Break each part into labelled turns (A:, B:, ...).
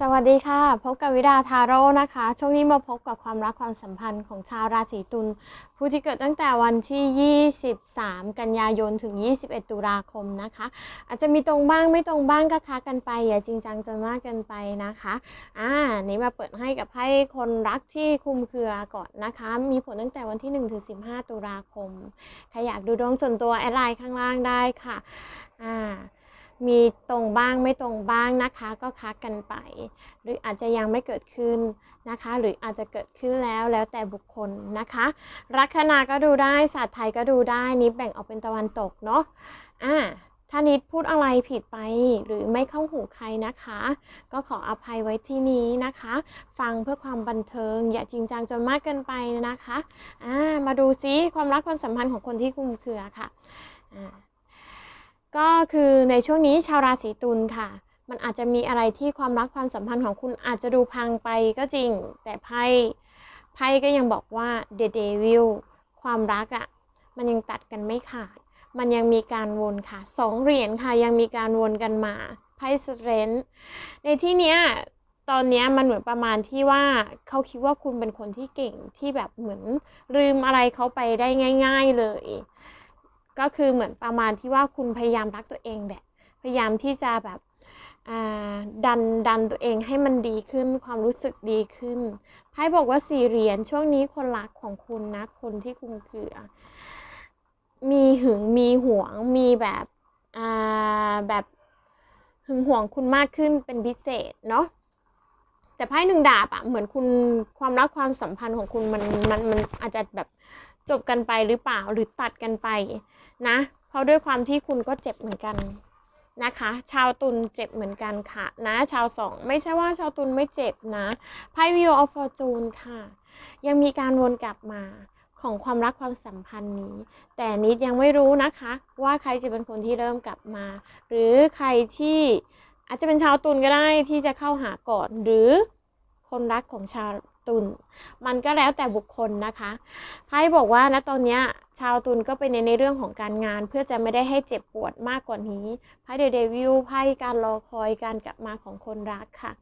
A: สวัสดีค่ะ พบกับวิดาทาโร่นะคะ ช่วงนี้มาพบกับความรักความสัมพันธ์ของชาวราศีตุลผู้ที่เกิดตั้งแต่วันที่ 23 กันยายนถึง 21 ตุลาคมนะคะ อาจจะมีตรงบ้างไม่ตรงบ้างก็ค้ากันไป อย่าจริงจังจนมากเกินไปนะคะอ่านี้มาเปิดให้กับให้คนรักที่คุมเครือก่อนนะคะ มีผลตั้งแต่วันที่1ถึง15 ตุลาคมใครอยากดูดวงส่วนตัวแอดไลน์ข้างล่างได้ค่ะอ่า มีตรงบ้างไม่ตรงบ้างนะคะ ก็คักกันไป หรืออาจจะยังไม่เกิดขึ้นนะคะ หรืออาจจะเกิดขึ้นแล้วแล้วแต่บุคคลนะคะลัคนาก็ดูได้ศาสตร์ไทยก็ดูได้นิดแบ่งออกเป็นตะวันตกเนาะอ่าถ้านิดพูดอะไรผิดไปหรือไม่เข้าหูใครนะคะ ก็ขออภัยไว้ที่นี้นะคะ ฟังเพื่อความบันเทิง อย่าจริงจังจนมากเกินไปนะคะอ่ามาดูซิความรักความสัมพันธ์ของคนที่คุมเครือค่ะอ่า ก็คือในช่วงนี้ชาวราศีตุลค่ะ มันอาจจะมีอะไรที่ความรักความสัมพันธ์ของคุณอาจจะดูพังไปก็จริง แต่ไพ่ไพ่ก็ยังบอกว่า The Devil ความรักอะ่ะมันยังตัดกันไม่ขาด มันยังมีการวนค่ะสองเหรียญค่ะยังมีการวนกันมาไพ่สเตรนในที่เนี้ยตอนนี้มันเหมือนประมาณที่ว่าเขาคิดว่าคุณเป็นคนที่เก่งที่แบบเหมือนลืมอะไรเขาไปได้ง่าย ๆเลย ก็คือเหมือนประมาณที่ว่าคุณพยายามรักตัวเองแหละพยายามที่จะแบบดันดันตัวเองให้มันดีขึ้นความรู้สึกดีขึ้นไพ่บอกว่าสี่เหรียญช่วงนี้คนรักของคุณนะคนที่คุมเครือ มีหึงมีหวงมีแบบแบบหึงหวงคุณมากขึ้นเป็นพิเศษเนาะ แต่ไพ่หนึ่งดาบอะเหมือนคุณความรักความสัมพันธ์ของคุณมันมันมันอาจจะแบบจบกันไปหรือเปล่าหรือตัดกันไปนะ เพราะด้วยความที่คุณก็เจ็บเหมือนกันนะคะ ชาวตุลเจ็บเหมือนกันค่ะนะชาวสองไม่ใช่ว่าชาวตุลไม่เจ็บนะไพ่วิวออฟฟอร์จูนค่ะ ยังมีการวนกลับมาของความรักความสัมพันธ์นี้ แต่นิดยังไม่รู้นะคะ ว่าใครจะเป็นคนที่เริ่มกลับมา หรือใครที่ อาจจะเป็นชาวตุลก็ได้ที่จะเข้าหาก่อน หรือคนรักของชาวตุลมันก็แล้วแต่บุคคลนะคะไพ่บอกว่าณตอนนี้ชาวตุลก็ไปในในเรื่องของการงาน เพื่อจะไม่ได้ให้เจ็บปวดมากกว่านี้ไพ่เดเดวิลไพ่การรอคอยการกลับมาของคนรักค่ะ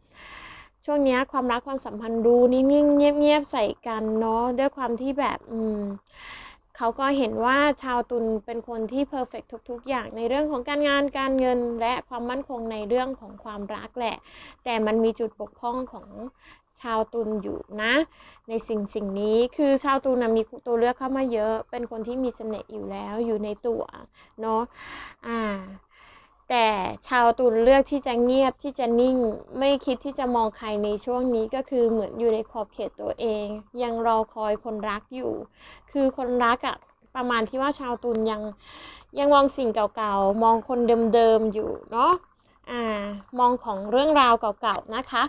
A: ช่วงนี้ความรักความสัมพันธ์ดูนิ่งๆเงียบๆใส่กันเนาะด้วยความที่แบบอืม เขาก็เห็นว่าชาวตุลเป็นคนที่เพอร์เฟกทุก ๆ อย่างในเรื่องของการงานการเงินและความมั่นคงในเรื่องของความรักแหละ แต่มันมีจุดบกพร่องของชาวตุลอยู่นะ ในสิ่งสิ่งนี้คือชาวตุลนะมีตัวเลือกเข้ามาเยอะ เป็นคนที่มีเสน่ห์อยู่แล้วอยู่ในตัวเนาะอ่า แต่ชาวตุลเลือกที่จะเงียบที่จะนิ่ง ไม่คิดที่จะมองใครในช่วงนี้ก็คือเหมือนอยู่ในขอบเขตตัวเอง ยังรอคอยคนรักอยู่ คือคนรักอะประมาณที่ว่าชาวตุลยังยังมองสิ่งเก่าๆ มองคนเดิมๆอยู่เนาะอ่ามองของเรื่องราวเก่าๆนะคะ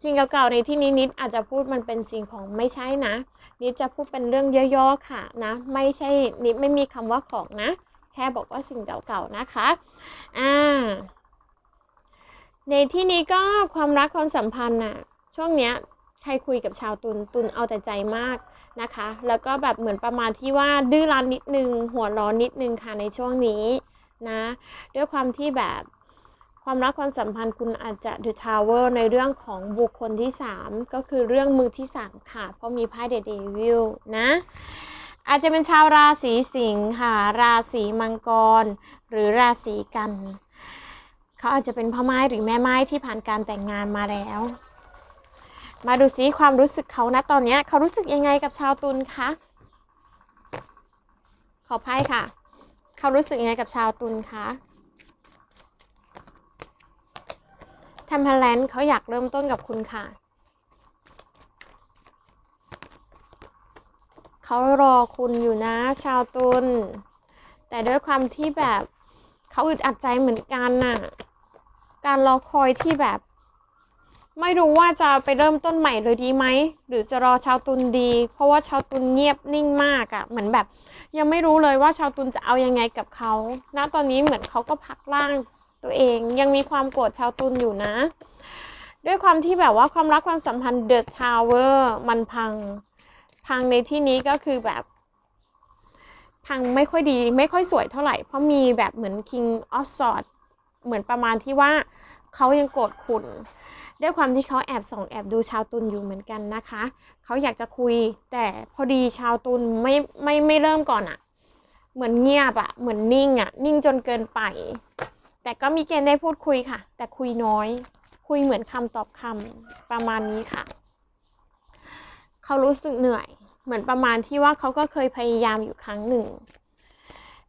A: สิ่งเก่าๆในที่นี้นิดอาจจะพูดมันเป็นสิ่งของไม่ใช่นะ นิดจะพูดเป็นเรื่องย่อๆค่ะนะ ไม่ใช่นิดไม่มีคำว่าของนะ ค่บอกว่าสิ่งเก่าๆนะคะอ่าในที่นี้ก็ความรักความสัมพันธ์น่ะช่วงเนี้ยใครคุยกับชาวตุลตุลเอาแต่ใจมากนะคะ แล้วก็แบบเหมือนประมาณที่ว่าดื้อรั้นนิดนึง หัวร้อนนิดนึงค่ะในช่วงนี้นะด้วยความที่แบบความรักความสัมพันธ์คุณอาจจะ The Tower ในเรื่องของบุคคลที่ 3 ก็คือเรื่องมือที่ 3 ค่ะ เพราะมีไพ่เดเดวิลนะ อาจจะเป็นชาวราศีสิงค์ค่ะราศีมังกร หรือราศีกัน เขาอาจจะเป็นพ่อไม้หรือแม่ไม้ที่ผ่านการแต่งงานมาแล้ว มาดูซิความรู้สึกเขานะตอนนี้เขารู้สึกยังไงกับชาวตุลคะขอไพ่ค่ะ เขารู้สึกยังไงกับชาวตุลคะทำพลนเขาอยากเริ่มต้นกับคุณค่ะ เขารอคุณอยู่นะชาวตุลแต่ด้วยความที่แบบเขาอึดอัดใจเหมือนกันน่ะ การรอคอยที่แบบ ไม่รู้ว่าจะไปเริ่มต้นใหม่เลยดีไหม หรือจะรอชาวตุลดี เพราะว่าชาวตุลเงียบนิ่งมากอะ่ะ เหมือนแบบ ยังไม่รู้เลยว่าชาวตุลจะเอายังไงกับเขาณตอนนี้เหมือนเขาก็พักร่างตัวเองยังมีความโกรธชาวตุลอยู่นะ ด้วยความที่แบบว่าความรักความสัมพันธ์เดอะทาวเวอร์มันพัง พังในที่นี้ก็คือแบบ พังไม่ค่อยดีไม่ค่อยสวยเท่าไหร่ เพราะมีแบบเหมือน King of Swords เหมือนประมาณที่ว่าเขายังโกรธคุณด้วยความที่เขาแอบส่องแอบดูชาวตุลอยู่เหมือนกันนะคะ เขาอยากจะคุย แต่พอดีชาวตุลไม่ไม่ไม่เริ่มก่อนอะเหมือนเงียบอะเหมือนนิ่งอะนิ่งจนเกินไป แต่ก็มีเกณฑ์ได้พูดคุยค่ะ แต่คุยน้อย คุยเหมือนคำตอบคำประมาณนี้ค่ะ เขารู้สึกเหนื่อย เหมือนประมาณที่ว่าเขาก็เคยพยายามอยู่ครั้งหนึ่ง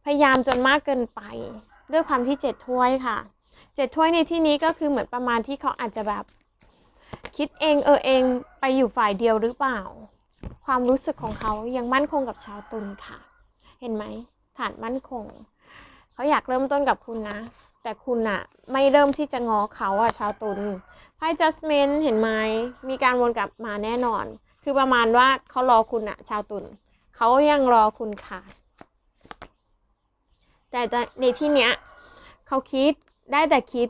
A: พยายามจนมากเกินไป ด้วยความที่เจ็ดถ้วยค่ะเจ็ดถ้วยในที่นี้ก็คือเหมือนประมาณที่เขาอาจจะแบบ คิดเองเออเองไปอยู่ฝ่ายเดียวหรือเปล่า ความรู้สึกของเขายังมั่นคงกับชาวตุลค่ะ เห็นไหมฐานมั่นคง เขาอยากเริ่มต้นกับคุณนะ แต่คุณอะไม่เริ่มที่จะงอเขาอะชาวตุลไพ่ judgment เห็นไหมมีการวนกลับมาแน่นอน คือประมาณว่าเขารอคุณอะชาวตุลเขายังรอคุณค่ะ แต่ในที่เนี้ยเขาคิดได้แต่คิด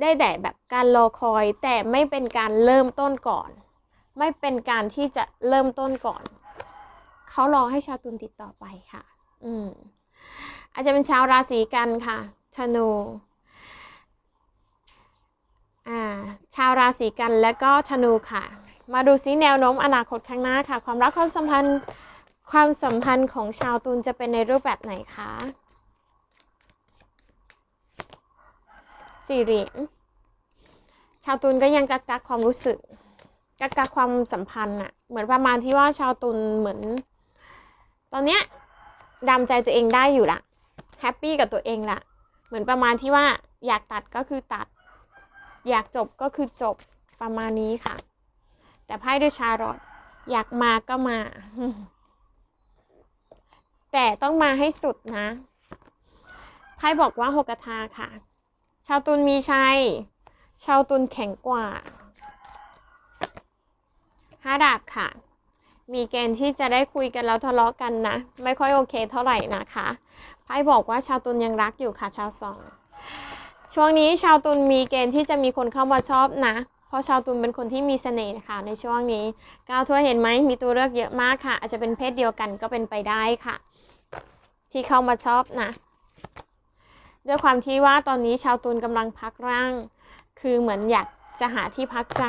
A: ได้แต่แบบการรอคอย แต่ไม่เป็นการเริ่มต้นก่อน ไม่เป็นการที่จะเริ่มต้นก่อนเขารอให้ชาวตุลติดต่อไปค่ะ อืม อาจจะเป็นชาวราศีกันค่ะธนูอ่า ชาวราศีกันและก็ธนูค่ะ มาดูซิแนวโน้มอนาคตข้างหน้าค่ะ ความรักความสัมพันธ์ความสัมพันธ์ของชาวตุลจะเป็นในรูปแบบไหนคะสี่เหรียญชาวตุลก็ยังกักกักความรู้สึก กักกักความสัมพันธ์อะเหมือนประมาณที่ว่าชาวตุลเหมือน ตอนเนี้ยดำใจตัวเองได้อยู่ละแฮปปี้กับตัวเองละเหมือนประมาณที่ว่าอยากตัดก็คือตัด อยากจบก็คือจบประมาณนี้ค่ะ แต่ไพ่ด้วยชาร์ลอตอยากมาก็มา แต่ต้องมาให้สุดนะไพ่บอกว่าหกกทาค่ะ ชาวตุลมีชัย ชาวตุลแข็งกว่าห้าดาบค่ะ มีเกณฑ์ที่จะได้คุยกันแล้วทะเลาะกันนะ ไม่ค่อยโอเคเท่าไหร่นะคะไพ่บอกว่าชาวตุลยังรักอยู่ค่ะ ชาวสองช่วงนี้ชาวตุลมีเกณฑ์ที่จะมีคนเข้ามาชอบนะ ราะชาวตุลเป็นคนที่มีเสน่ห์ค่ะในช่วงนี้ก้าวถ้วเห็นไหมมีตัวเลือกเยอะมากค่ะ อาจจะเป็นเพศเดียวกันก็เป็นไปได้ค่ะ ที่เข้ามาชอบนะด้วยความที่ว่าตอนนี้ชาวตุลกำลังพักร่าง คือเหมือนอยากจะหาที่พักใจ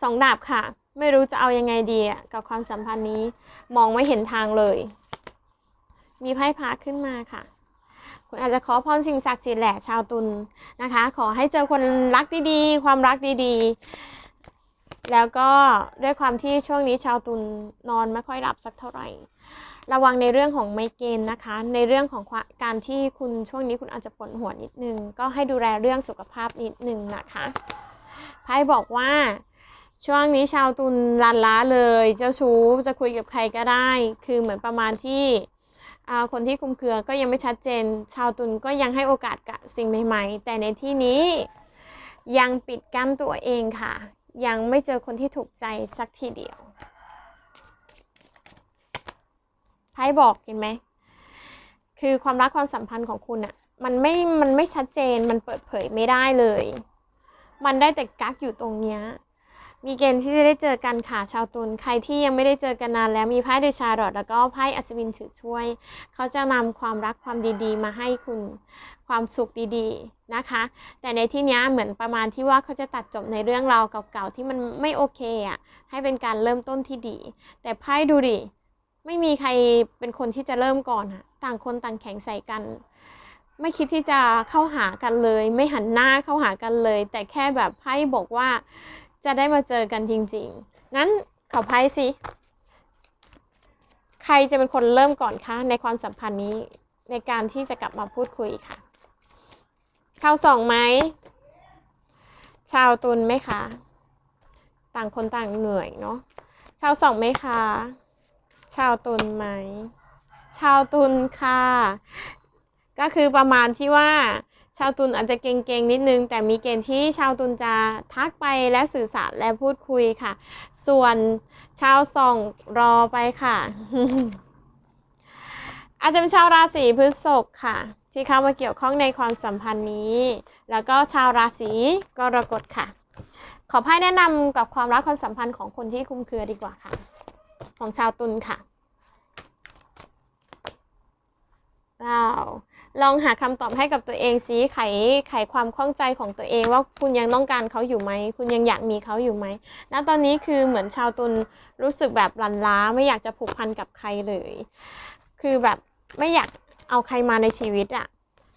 A: สองดาบค่ะ ไม่รู้จะเอายังไงดีกับความสัมพันธ์นี้ มองไม่เห็นทางเลย มีไพ่พาขึ้นมาค่ะ คุณอาจจะขอพรสิ่งศักดิ์สิทธิ์แหละชาวตุลนะคะ ขอให้เจอคนรักดีๆ ความรักดีๆ แล้วก็ด้วยความที่ช่วงนี้ชาวตุลนอนไม่ค่อยหลับสักเท่าไหร่ ระวังในเรื่องของไมเกรนนะคะ ในเรื่องของการที่คุณช่วงนี้คุณอาจจะปวดหัวนิดนึง ก็ให้ดูแลเรื่องสุขภาพนิดนึงนะคะไพ่บอกว่าช่วงนี้ชาวตุลลันล้าเลย เจ้าชู้จะคุยกับใครก็ได้ คือเหมือนประมาณที่ คนที่คุมเครือก็ยังไม่ชัดเจน ชาวตุลก็ยังให้โอกาสกับสิ่งใหม่ ๆ แต่ในที่นี้ยังปิดกั้นตัวเองค่ะ ยังไม่เจอคนที่ถูกใจสักทีเดียวไพ่บอกเห็นไหม คือความรักความสัมพันธ์ของคุณอะมันไม่ มันไม่ชัดเจน มันเปิดเผยไม่ได้เลย มันได้แต่กักอยู่ตรงเนี้ย มีเกณฑ์ที่จะได้เจอกันค่ะชาวตุลใครที่ยังไม่ได้เจอกันนานแล้วมีไพ่เดชาร์ดอทแล้วก็ไพ่อัศวินถือช่วย เขาจะนำความรักความดีๆ มาให้คุณความสุขดีๆนะคะ แต่ในที่นี้เหมือนประมาณที่ว่าเขาจะตัดจบในเรื่องราวเก่าๆที่มันไม่โอเคอะให้เป็นการเริ่มต้นที่ดี แต่ไพ่ดูดิไม่มีใครเป็นคนที่จะเริ่มก่อนอะต่างคนต่างแข่งใส่กัน ไม่คิดที่จะเข้าหากันเลย ไม่หันหน้าเข้าหากันเลย แต่แค่แบบไพ่บอกว่า จะได้มาเจอกันจริงๆงั้นขอไพ่สิ ใครจะเป็นคนเริ่มก่อนคะ ในความสัมพันธ์นี้ในการที่จะกลับมาพูดคุยค่ะชาวสองไหม ชาวตุลไหมคะ ต่างคนต่างเหนื่อยเนาะ ชาวสองไหมคะ ชาวตุลไหม ชาวตุลค่ะ ก็คือประมาณที่ว่า ชาวตุลอาจจะเก่งๆนิดนึง แต่มีเกณฑ์ที่ชาวตุลจะทักไปและสื่อสารและพูดคุยค่ะ ส่วนชาวส่องรอไปค่ะ อาจจะเป็นชาวราศีพฤษภค่ะ ที่เข้ามาเกี่ยวข้องในความสัมพันธ์นี้ แล้วก็ชาวราศีกรกฎค่ะ ขอไพ่แนะนำกับความรักความสัมพันธ์ของคนที่คุมเครือดีกว่าค่ะ ของชาวตุลค่ะว้าว ลองหาคำตอบให้กับตัวเองสิไขไขความข้องใจของตัวเอง ว่าคุณยังต้องการเขาอยู่ไหม คุณยังอยากมีเขาอยู่ไหมณตอนนี้คือเหมือนชาวตุลรู้สึกแบบรันล้าไม่อยากจะผูกพันกับใครเลย คือแบบไม่อยากเอาใครมาในชีวิตอะ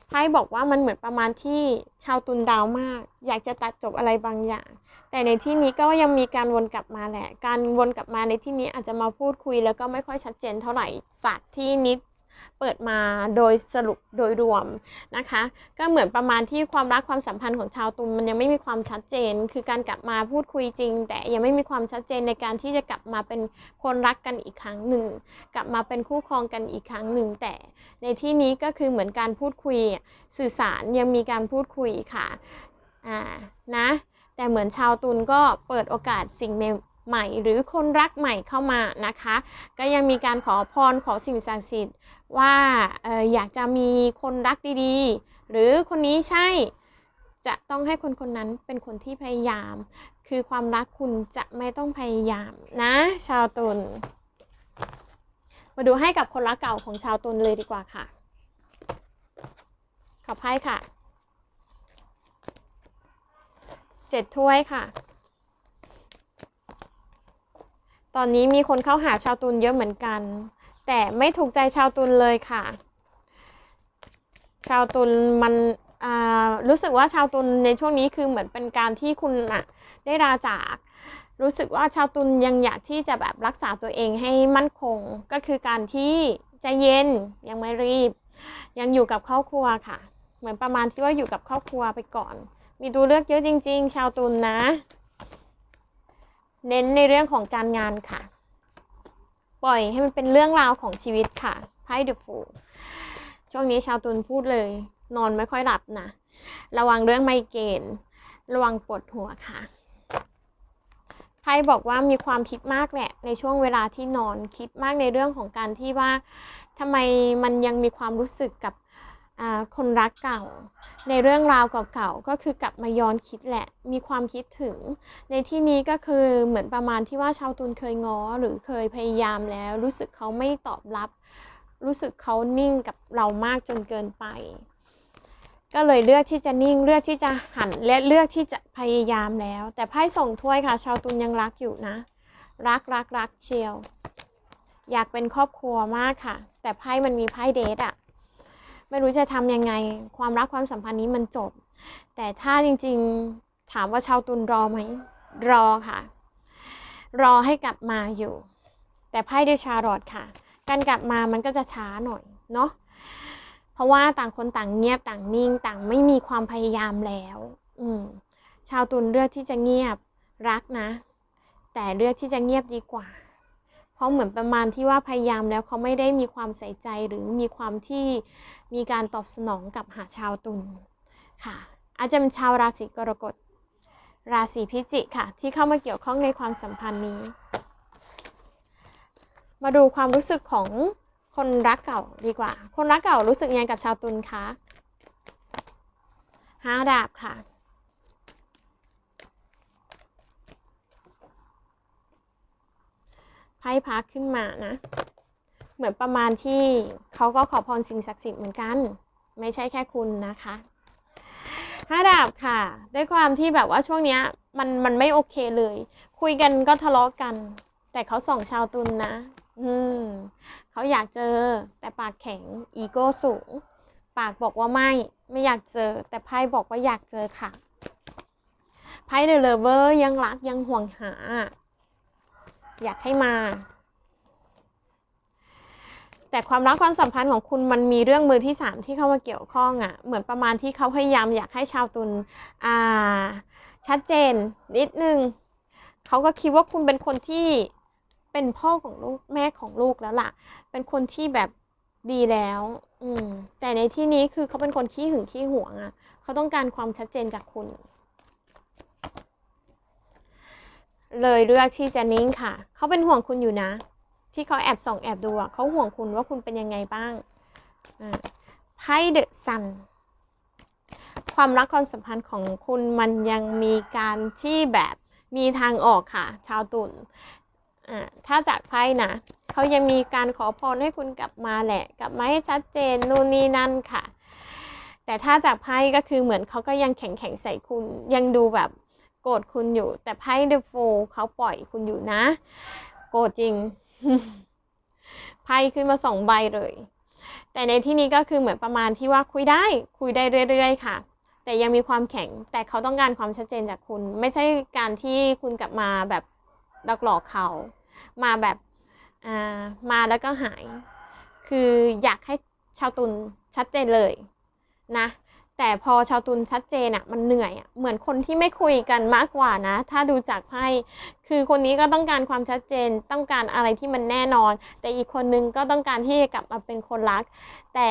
A: ไพ่บอกว่ามันเหมือนประมาณที่ชาวตุลดาวมาก อยากจะตัดจบอะไรบางอย่าง แต่ในที่นี้ก็ยังมีการวนกลับมาแหละ การวนกลับมาในที่นี้อาจจะมาพูดคุยแล้วก็ไม่ค่อยชัดเจนเท่าไหร่สัตว์ที่นิด เปิดมาโดยสรุปโดยรวมนะคะ ก็เหมือนประมาณที่ความรักความสัมพันธ์ของชาวตุลมันยังไม่มีความชัดเจน คือการกลับมาพูดคุยจริง แต่ยังไม่มีความชัดเจนในการที่จะกลับมาเป็นคนรักกันอีกครั้งหนึ่ง กลับมาเป็นคู่ครองกันอีกครั้งหนึ่งแต่ ในที่นี้ก็คือเหมือนการพูดคุยสื่อสารยังมีการพูดคุยค่ะอ่านะแต่เหมือนชาวตุลก็เปิดโอกาสสิ่ง ใหม่ หรือคนรักใหม่เข้ามานะคะ ก็ยังมีการขอพรขอสิ่งศักดิ์สิทธิ์ว่าอออยากจะมีคนรักดีๆ หรือคนนี้ใช่จะต้องให้คนคนนั้นเป็นคนที่พยายาม คือความรักคุณจะไม่ต้องพยายามนะ ชาวตุลมาดูให้กับคนรักเก่าของชาวตุลเลยดีกว่าค่ะ ขอไพ่ค่ะ เจ็ดถ้วยค่ะ ตอนนี้มีคนเข้าหาชาวตุลเยอะเหมือนกัน แต่ไม่ถูกใจชาวตุลเลยค่ะ ชาวตุลมันรู้สึกว่าชาวตุลในช่วงนี้คือเหมือนเป็นการที่คุณอะได้ราจาก รู้สึกว่าชาวตุลยังอยากที่จะแบบรักษาตัวเองให้มั่นคง ก็คือการที่ใจเย็นยังไม่รีบ ยังอยู่กับครอบครัวค่ะ เหมือนประมาณที่ว่าอยู่กับครอบครัวไปก่อน มีดูเลือกเยอะจริง ๆ ชาวตุลนนะ เน้นในเรื่องของการงานค่ะ ปล่อยให้มันเป็นเรื่องราวของชีวิตค่ะไพ่เดอะฟูช่วงนี้ชาวตุลพูดเลย นอนไม่ค่อยหลับนะระวังเรื่องไมเกรนระวังปวดหัวค่ะไพ่บอกว่ามีความคิดมากแหละในช่วงเวลาที่นอนคิดมากในเรื่องของการที่ว่าทำไมมันยังมีความรู้สึกกับ คนรักเก่า ในเรื่องราวเก่าๆก็คือกลับมาย้อนคิดแหละ มีความคิดถึง ในที่นี้ก็คือเหมือนประมาณที่ว่าชาวตุลเคยง้อหรือเคยพยายามแล้ว รู้สึกเขาไม่ตอบรับ รู้สึกเขานิ่งกับเรามากจนเกินไป ก็เลยเลือกที่จะนิ่งเลือกที่จะหันและเลือกที่จะพยายามแล้ว แต่ไพ่ส่งถ้วยค่ะ ชาวตุลยังรักอยู่นะ รักรักรักเชียว อยากเป็นครอบครัวมากค่ะ แต่ไพ่มันมีไพ่เดทอะ ไม่รู้จะทำยังไง ความรักความสัมพันธ์นี้มันจบ แต่ถ้าจริงๆถามว่าชาวตุลรอไหมรอค่ะ รอให้กลับมาอยู่ แต่ไพ่ด้ชารอตค่ะ การกลับมามันก็จะช้าหน่อยเนาะเพราะว่าต่างคนต่างเงียบต่างนิ่ง ต่างไม่มีความพยายามแล้ว อืมชาวตุลเลือกที่จะเงียบรักนะ แต่เลือกที่จะเงียบดีกว่า เพราะเหมือนประมาณที่ว่าพยายามแล้วเขาไม่ได้มีความใส่ใจหรือมีความที่มีการตอบสนองกับหาชาวตุลค่ะ อาจจะเป็นชาวราศีกรกฎ ราศีพิจิกค่ะ ที่เข้ามาเกี่ยวข้องในความสัมพันธ์นี้ มาดูความรู้สึกของคนรักเก่าดีกว่า คนรักเก่ารู้สึกยังไงกับชาวตุลคะห้าดาบค่ะ ไพ่พักขึ้นมานะ เหมือนประมาณที่เขาก็ขอพรสิ่งศักดิ์สิทธิ์เหมือนกัน ไม่ใช่แค่คุณนะคะห้าดาบค่ะ ด้วยความที่แบบว่าช่วงนี้มันมันไม่โอเคเลย คุยกันก็ทะเลาะกัน แต่เขาส่องชาวตุลนนะ อืมเขาอยากเจอแต่ปากแข็งอีโก้สูง ปากบอกว่าไม่ไม่อยากเจอ แต่ไพ่บอกว่าอยากเจอค่ะไพ่เดลเวอร์ยังรักยังห่วงหา อยากให้มา แต่ความรักความสัมพันธ์ของคุณมันมีเรื่องมือที่สามที่เข้ามาเกี่ยวข้องอะ่ะ เหมือนประมาณที่เขาพยายามอยากให้ชาวตุลอ่า ชัดเจน นิดนึงเขาก็คิดว่าคุณเป็นคนที่เป็นพ่อของลูกแม่ของลูกแล้วล่ะ เป็นคนที่แบบดีแล้ว อืม แต่ในที่นี้คือเขาเป็นคนขี้หึงขี้หวงอะ่ะ เขาต้องการความชัดเจนจากคุณ เลยเลือกที่จะนิ่งค่ะ เขาเป็นห่วงคุณอยู่นะ ที่เขาแอบส่องแอบดูอะเขาห่วงคุณว่าคุณเป็นยังไงบ้างไพ่เดอะซันความรักความสัมพันธ์ของคุณมันยังมีการที่แบบมีทางออกค่ะ ชาวตุลถ้าจากไพ่นะเขายังมีการขอพรให้คุณกลับมาแหละ กลับมาให้ชัดเจนนู่นนี่นั่นค่ะ แต่ถ้าจากไพ่ก็คือเหมือนเขาก็ยังแข็งแข็งใส่คุณยังดูแบบ โกรธคุณอยู่ แต่ไพ่เดอะโฟเขาปล่อยคุณอยู่นะ โกรธจริงไพ่ขึ้นมาสองใบเลย แต่ในที่นี้ก็คือเหมือนประมาณที่ว่าคุยได้ คุยได้เรื่อย ๆ ค่ะ แต่ยังมีความแข็ง แต่เขาต้องการความชัดเจนจากคุณ ไม่ใช่การที่คุณกลับมาแบบหลอกหลอกเขา มาแบบอ่ามาแล้วก็หาย คืออยากให้ชาวตุลชัดเจนเลยนะ แต่พอชาวตุลชัดเจนอะมันเหนื่อยอะเหมือนคนที่ไม่คุยกันมากกว่านะ ถ้าดูจากไพ่คือคนนี้ก็ต้องการความชัดเจนต้องการอะไรที่มันแน่นอน แต่อีกคนนึงก็ต้องการที่จะกลับมาเป็นคนรัก แต่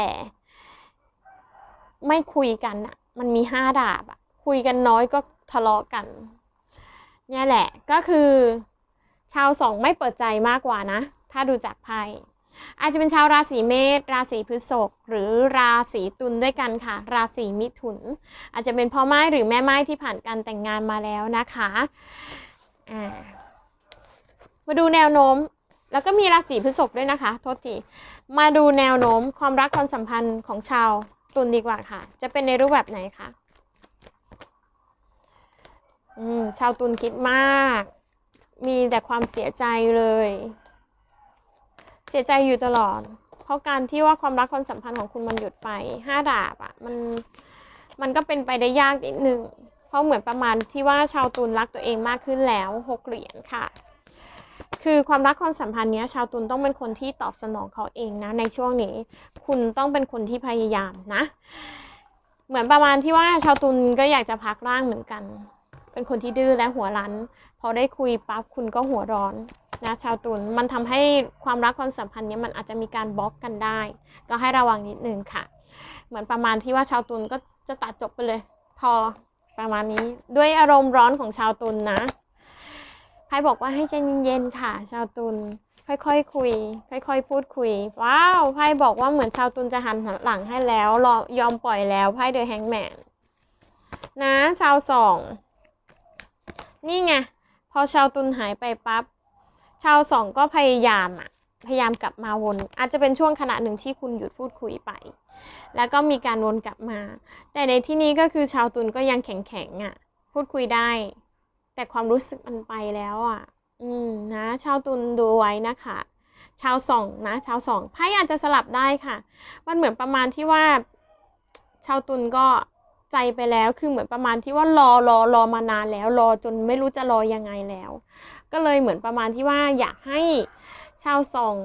A: ไม่คุยกันอะมันมีห้าดาบอะคุยกันน้อยก็ทะเลาะกันเนี่ยแหละก็คือ ชาวสองไม่เปิดใจมากกว่านะ ถ้าดูจากไพ่ อาจจะเป็นชาวราศีเมษราศีพฤษภหรือราศีตุลด้วยกันค่ะ ราศีมิถุน อาจจะเป็นพ่อไม้หรือแม่ไม้ที่ผ่านการแต่งงานมาแล้วนะคะมาดูแนวโน้ม แล้วก็มีราศีพฤษภด้วยนะคะ โทษทีมาดูแนวโน้มความรักความสัมพันธ์ของชาวตุลดีกว่าค่ะ จะเป็นในรูปแบบไหนคะชาวตุลคิดมาก มีแต่ความเสียใจเลย สียใจอยู่ตลอด เพราะการที่ว่าความรักความสัมพันธ์ของคุณมันหยุดไปห้าดาบอะ่ะมันมันก็เป็นไปได้ยากนิดนึงเพราะเหมือนประมาณที่ว่าชาวตุลรักตัวเองมากขึ้นแล้วหกเหรียญค่ะ คือความรักความสัมพันธ์เนี้ยชาวตุลต้องเป็นคนที่ตอบสนองเขาเองนะในช่วงนี้ คุณต้องเป็นคนที่พยายามนะ เหมือนประมาณที่ว่าชาวตุลก็อยากจะพักร่างเหมือนกัน เป็นคนที่ดื้อและหัวรั้น พอได้คุยปั๊บคุณก็หัวร้อน นะชาวตุลมันทำให้ความรักความสัมพันธ์นี้มันอาจจะมีการบล็อกกันได้ ก็ให้ระวังนิดนึงค่ะ เหมือนประมาณที่ว่าชาวตุลก็จะตัดจบไปเลย พอประมาณนี้ด้วยอารมณ์ร้อนของชาวตุลนะไพ่บอกว่าให้ใจเย็นๆค่ะ ชาวตุลค่อยๆคคุย ค่อย ๆ พูดคุย ว้าวไพ่บอกว่าเหมือนชาวตุลจะหันหลังให้แล้วรอยอมปล่อยแล้วไพ่เดอะแฮงแมนนะชาวสองนี่ไงพอชาวตุลหายไปปั๊บ ชาวสองก็พยายามอะพยายามกลับมาวน อาจจะเป็นช่วงขณะหนึ่งที่คุณหยุดพูดคุยไป แล้วก็มีการวนกลับมา แต่ในที่นี้ก็คือชาวตุลก็ยังแข็งแข็งๆอะพูดคุยได้ แต่ความรู้สึกมันไปแล้วอะอืมนะ ชาวตุลดูไว้นะคะชาวสองนะชาวสองไพ่อาจจะสลับได้ค่ะ มันเหมือนประมาณที่ว่า ชาวตุลก็ ใจไปแล้วคือเหมือนประมาณที่ว่ารอรอรอมานานแล้ว รอจนไม่รู้จะรอยังไงแล้ว ก็เลยเหมือนประมาณที่ว่าอยากให้ชาวสอง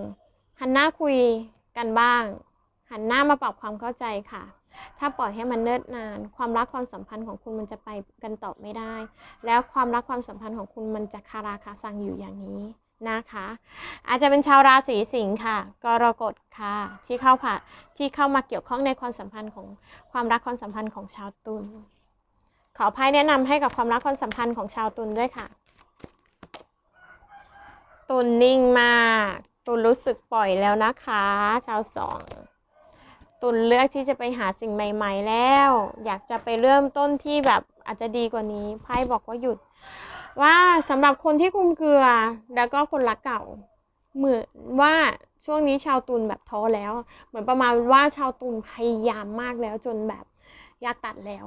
A: หันหน้าคุยกันบ้าง หันหน้ามาปรับความเข้าใจค่ะ ถ้าปล่อยให้มันเนิ่นนาน ความรักความสัมพันธ์ของคุณมันจะไปกันต่อไม่ได้ แล้วความรักความสัมพันธ์ของคุณมันจะคาราคาซังอยู่อย่างนี้ นะคะ อาจจะเป็นชาวราศีสิงค์ค่ะ กรกฎค่ะที่เข้าผ่าที่เข้ามาเกี่ยวข้องในความสัมพันธ์ของความรักความสัมพันธ์ของชาวตุลขอไพ่แนะนำให้กับความรักความสัมพันธ์ของชาวตุลด้วยค่ะ ตุลนิ่งมาก ตุลรู้สึกปล่อยแล้วนะคะ ชาวสองตุลเลือกที่จะไปหาสิ่งใหม่ ๆ แล้ว อยากจะไปเริ่มต้นที่แบบอาจจะดีกว่านี้ไพ่บอกว่าหยุด ว่าสำหรับคนที่คุมเกลือแล้วก็คนรักเก่า เหมือนว่าช่วงนี้ชาวตุลแบบท้อแล้ว เหมือนประมาณว่าชาวตุลพยายามมากแล้วจนแบบอยากตัดแล้ว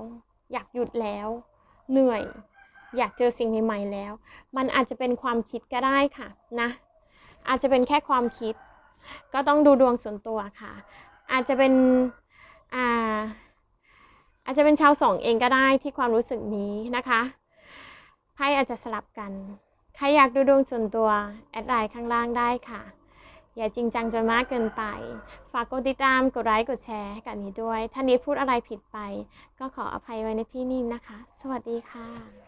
A: อยากหยุดแล้ว เหนื่อย อยากเจอสิ่งใหม่ๆแล้ว มันอาจจะเป็นความคิดก็ได้ค่ะนะอาจจะเป็นแค่ความคิด ก็ต้องดูดวงส่วนตัวค่ะ อาจจะเป็นอ่าอาจจะเป็นชาวสองเองก็ได้ที่ความรู้สึกนี้นะคะ ไพ่อาจจะสลับกัน ใครอยากดูดวงส่วนตัว แอดไลน์ข้างล่างได้ค่ะ อย่าจริงจังจนมากเกินไป ฝากกดติดตาม กดไลค์ กดแชร์ให้กับนี้ด้วย ถ้านิดพูดอะไรผิดไป ก็ขออภัยไว้ในที่นี้นะคะ สวัสดีค่ะ